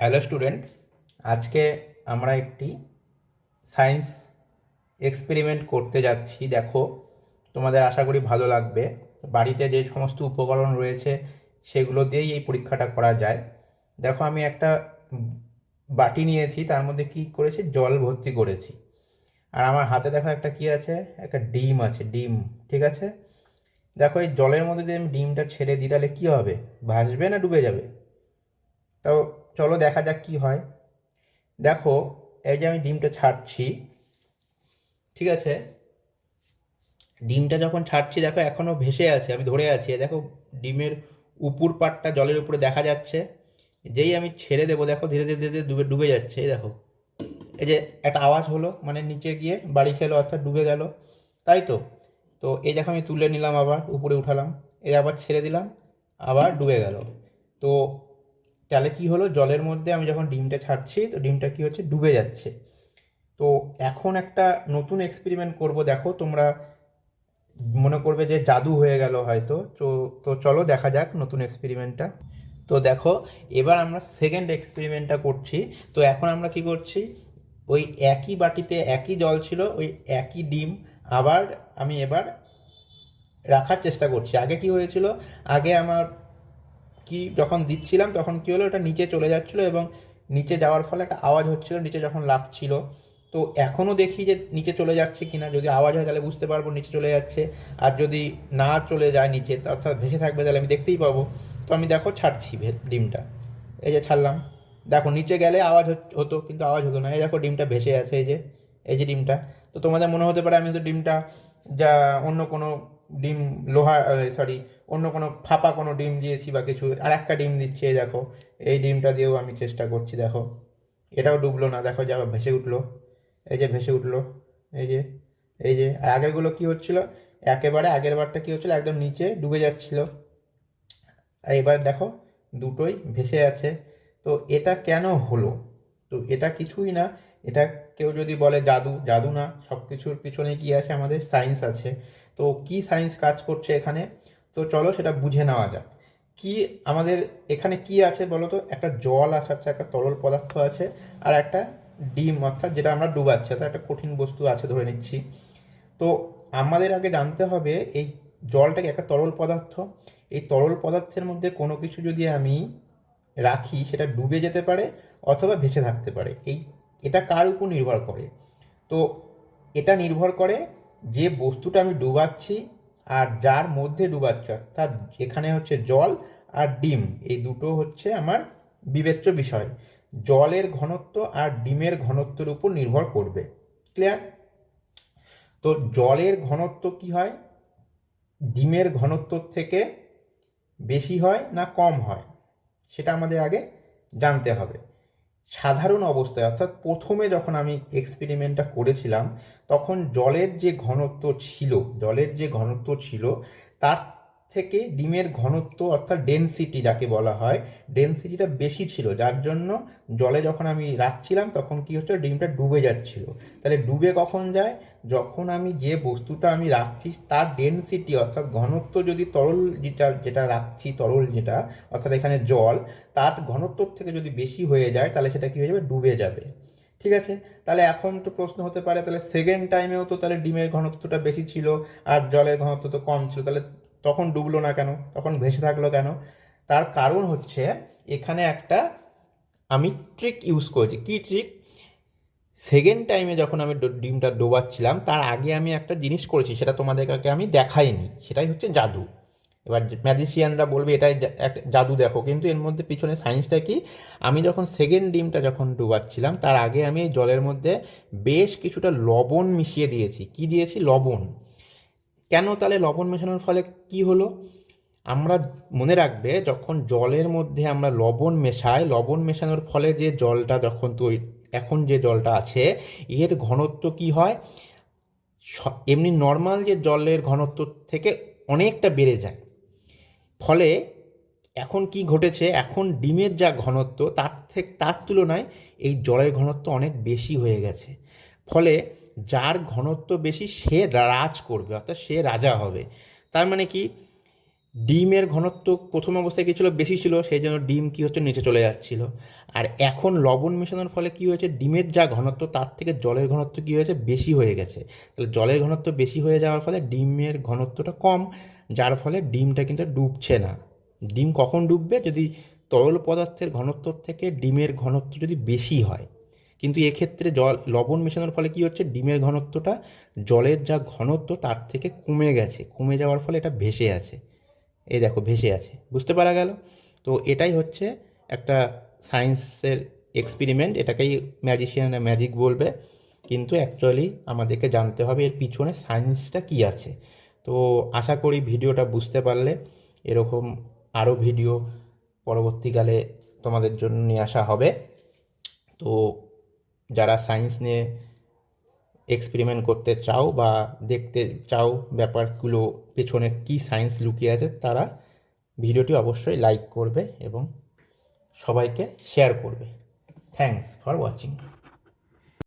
Hello student আজকে আমরা একটি সায়েন্স এক্সপেরিমেন্ট করতে যাচ্ছি। দেখো, তোমাদের আশা করি ভালো লাগবে। বাড়িতে যে সমস্ত উপকরণ রয়েছে, সেগুলো দিয়েই এই পরীক্ষাটা করা যায়। দেখো, আমি একটা বাটি নিয়েছি, তার মধ্যে কি করেছি? জল ভর্তি করেছি। আর আমার হাতে দেখো একটা কি আছে? একটা ডিম আছে, ডিম, ঠিক আছে? দেখো, এই জলের মধ্যে যদি আমি ডিমটা ছেড়ে দিই, তাহলে কী হবে? ভাসবে না ডুবে যাবে? তো চলো দেখা যাক কি হয়। দেখো, এই যে আমি ডিমটা ছাড়ছি, ঠিক আছে? ডিমটা যখন ছাড়ছি, দেখো এখনও ভেসে আছে, আমি ধরে আছি। দেখো, ডিমের উপর পাটটা জলের উপরে দেখা যাচ্ছে। যেই আমি ছেড়ে দেবো, দেখো ধীরে ধীরে ধীরে ডুবে ডুবে যাচ্ছে দেখো। এই যে একটা আওয়াজ হলো মানে নিচে গিয়ে বাড়ি খেলো, অর্থাৎ ডুবে গেল। তাই তো? তো এই দেখো, আমি তুলে নিলাম আবার, উপরে উঠালাম। এই আবার ছেড়ে দিলাম, আবার ডুবে গেল। তো তাহলে কি হলো? জলের মধ্যে আমি যখন ডিমটা ছাড়ছি, তো ডিমটা কি হচ্ছে? ডুবে যাচ্ছে। তো এখন একটা নতুন এক্সপেরিমেন্ট করব, দেখো তোমরা মনে করবে যে জাদু হয়ে গেল হয়তো। তো তো চলো দেখা যাক নতুন এক্সপেরিমেন্টটা তো দেখো, এবার আমরা সেকেন্ড এক্সপেরিমেন্টটা করছি। তো এখন আমরা কি করছি? ওই একই বাটিতে একই জল ছিল, ওই একই ডিম। আবার আমি এবার রাখার চেষ্টা করছি। আগে কি হয়েছিল? আগে আমার কি যখন দিচ্ছিলাম তখন কি হলো? ওটা নিচে চলে যাচ্ছিল এবং নিচে যাওয়ার ফলে একটা আওয়াজ হচ্ছিল, নিচে যখন লাগছিল। তো এখনও দেখি যে নিচে চলে যাচ্ছে কিনা। যদি আওয়াজ হয় তাহলে বুঝতে পারব নিচে চলে যাচ্ছে। আর যদি না চলে যায় নিচে অর্থাৎ ভেসে থাকবে তাহলে আমি দেখতেই পাবো। তো আমি দেখো ছাড়ছি ডিমটা। এই যে ছাড়লাম। দেখো নিচে গেলে আওয়াজ হতো কিন্তু আওয়াজ হতো না। এই দেখো ডিমটা ভেসে আছে, এই যে এই যে ডিমটা। তো তোমাদের মনে হতে পারে আমি তো ডিমটা যা অন্য কোনো ডিম লোহা সরি অন্য কোনো ফাঁপা কোনো ডিম দিয়েছি বা কিছু, আর একটা ডিম দিচ্ছি, এই দেখো, এই ডিমটা দিয়েও আমি চেষ্টা করছি, দেখো। এটাও ডুবলো না, দেখো যা ভেসে উঠল। এই যে ভেসে উঠল, এই যে এই যে, আর আগেরগুলো কি হচ্ছিল? একেবারে আগের বারটা কি হচ্ছিল? একদম নিচে ডুবে যাচ্ছিল। আর এবার দেখো, দুটোই ভেসে আছে। তো এটা কেন হলো? তো এটা কিছুই না, এটা কেউ যদি বলে জাদু জাদু না সব কিছুর পিছনে কি আছে? আমাদের সায়েন্স আছে। তো কি সায়েন্স কাজ করছে এখানে? তো চলো সেটা বুঝে নেওয়া যাক। কি আমাদের এখানে কি আছে বলো তো? একটা জল আছে একটা একটা তরল পদার্থ আছে, আর একটা ডিম, অর্থাৎ যেটা আমরা ডুবাচ্ছি, অর্থাৎ একটা কঠিন বস্তু আছে ধরে নিচ্ছি। তো আমাদের আগে জানতে হবে, এই জলটাকে একটা তরল পদার্থ? এই তরল পদার্থের মধ্যে কোনো কিছু যদি আমি রাখি, সেটা ডুবে যেতে পারে অথবা ভেসে থাকতে পারে। এই, এটা কার উপর নির্ভর করে? তো এটা নির্ভর করে যে বস্তুটা আমি ডুবাচ্ছি আর যার মধ্যে ডুবাচ্ছি, অর্থাৎ এখানে হচ্ছে জল আর ডিম, এই দুটো হচ্ছে আমার বিবেচ্য বিষয়। জলের ঘনত্ব আর ডিমের ঘনত্বের উপর নির্ভর করবে। ক্লিয়ার তো জলের ঘনত্ব কি হয়? ডিমের ঘনত্বর থেকে বেশি হয় না কম হয়? সেটা আমাদের আগে জানতে হবে। সাধারণ অবস্থায়, অর্থাৎ প্রথমে যখন আমি এক্সপেরিমেন্টটা করেছিলাম, তখন জলের যে ঘনত্ব ছিল, জলের যে ঘনত্ব ছিল, তার থেকে ডিমের ঘনত্ব অর্থাৎ ডেনসিটি যাকে বলা হয় ডেনসিটিটা বেশি ছিল। যার জন্য জলে যখন আমি রাখছিলাম তখন কি হচ্ছে ডিমটা ডুবে যাচ্ছিল। তাহলে ডুবে কখন যায়? যখন আমি যে বস্তুটা আমি রাখছি তার ডেনসিটি অর্থাৎ ঘনত্ব যদি তরল যেটা যেটা রাখছি, তরল যেটা, অর্থাৎ এখানে জল, তার ঘনত্বর থেকে যদি বেশি হয়ে যায় তাহলে সেটা কি হয়ে যাবে? ডুবে যাবে। ঠিক আছে? তাহলে এখন তো প্রশ্ন হতে পারে, তাহলে সেকেন্ড টাইমেও তো তাহলে ডিমের ঘনত্বটা বেশি ছিল আর জলের ঘনত্ব তো কম ছিল। তাহলে তখন ডুবলো না কেন? তখন ভেসে থাকল কেন? তার কারণ হচ্ছে এখানে একটা আমি ট্রিক ইউজ করেছি। কী ট্রিক সেকেন্ড টাইমে যখন আমি ডিমটা ডোবাচ্ছিলাম, তার আগে আমি একটা জিনিস করেছি, সেটা তোমাদেরকে আমি দেখাইনি। সেটাই হচ্ছে জাদু। এবার ম্যাজিশিয়ানরা বলবে, এটাই জাদু দেখো। কিন্তু এর মধ্যে পিছনে সায়েন্সটা কি? আমি যখন সেকেন্ড ডিমটা যখন ডুবাচ্ছিলাম, তার আগে আমি জলের মধ্যে বেশ কিছুটা লবণ মিশিয়ে দিয়েছি। কি দিয়েছি? লবণ। কেন তাহলে লবণ মেশানোর ফলে কি হলো? আমরা মনে রাখবে যখন জলের মধ্যে আমরা লবণ মেশাই, লবণ মেশানোর ফলে যে জলটা যখন তৈরি, এখন যে জলটা আছে, এর ঘনত্ব কি হয়? এমনি নর্মাল যে জলের ঘনত্ব থেকে অনেকটা বেড়ে যায়। ফলে এখন কি ঘটেছে? এখন ডিমের যা ঘনত্ব, তার থেকে তার তুলনায় এই জলের ঘনত্ব অনেক বেশি হয়ে গেছে। ফলে যার ঘনত্ব বেশি সে রাজ করবে, অর্থাৎ সে রাজা হবে। তার মানে কি? ডিমের ঘনত্ব প্রথম অবস্থায় কী ছিল? বেশি ছিল সেই জন্য ডিম কী হচ্ছে? নিচে চলে যাচ্ছিল। আর এখন লবণ মেশানোর ফলে কী হয়েছে? ডিমের যা ঘনত্ব, তার থেকে জলের ঘনত্ব কী হয়েছে? বেশি হয়ে গেছে। তাহলে জলের ঘনত্ব বেশি হয়ে যাওয়ার ফলে ডিমের ঘনত্বটা কম, যার ফলে ডিমটা কিন্তু ডুবছে না। ডিম কখন ডুববে? যদি তরল পদার্থের ঘনত্ব থেকে ডিমের ঘনত্ব যদি বেশি হয়। কিন্তু এক্ষেত্রে জল, লবণ মেশানোর ফলে কী হচ্ছে? ডিমের ঘনত্বটা, জলের যা ঘনত্ব তার থেকে কমে গেছে। কমে যাওয়ার ফলে এটা ভেসে আছে। এই দেখো, ভেসে আছে। বুঝতে পারা গেল? তো এটাই হচ্ছে একটা সায়েন্সের এক্সপেরিমেন্ট। এটাকেই ম্যাজিশিয়ানরা ম্যাজিক বলবে। কিন্তু অ্যাকচুয়ালি আমাদেরকে জানতে হবে এর পিছনে সায়েন্সটা কী আছে। তো আশা করি ভিডিওটা বুঝতে পারলে এরকম আরও ভিডিও পরবর্তীকালে তোমাদের জন্য নিয়ে আসা হবে। তো যারা সায়েন্স নিয়ে এক্সপেরিমেন্ট করতে চাও বা দেখতে চাও ব্যাপারগুলো পেছনে কি সায়েন্স লুকিয়ে আছে, তারা ভিডিওটি অবশ্যই লাইক করবে এবং সবাইকে শেয়ার করবে। Thanks for watching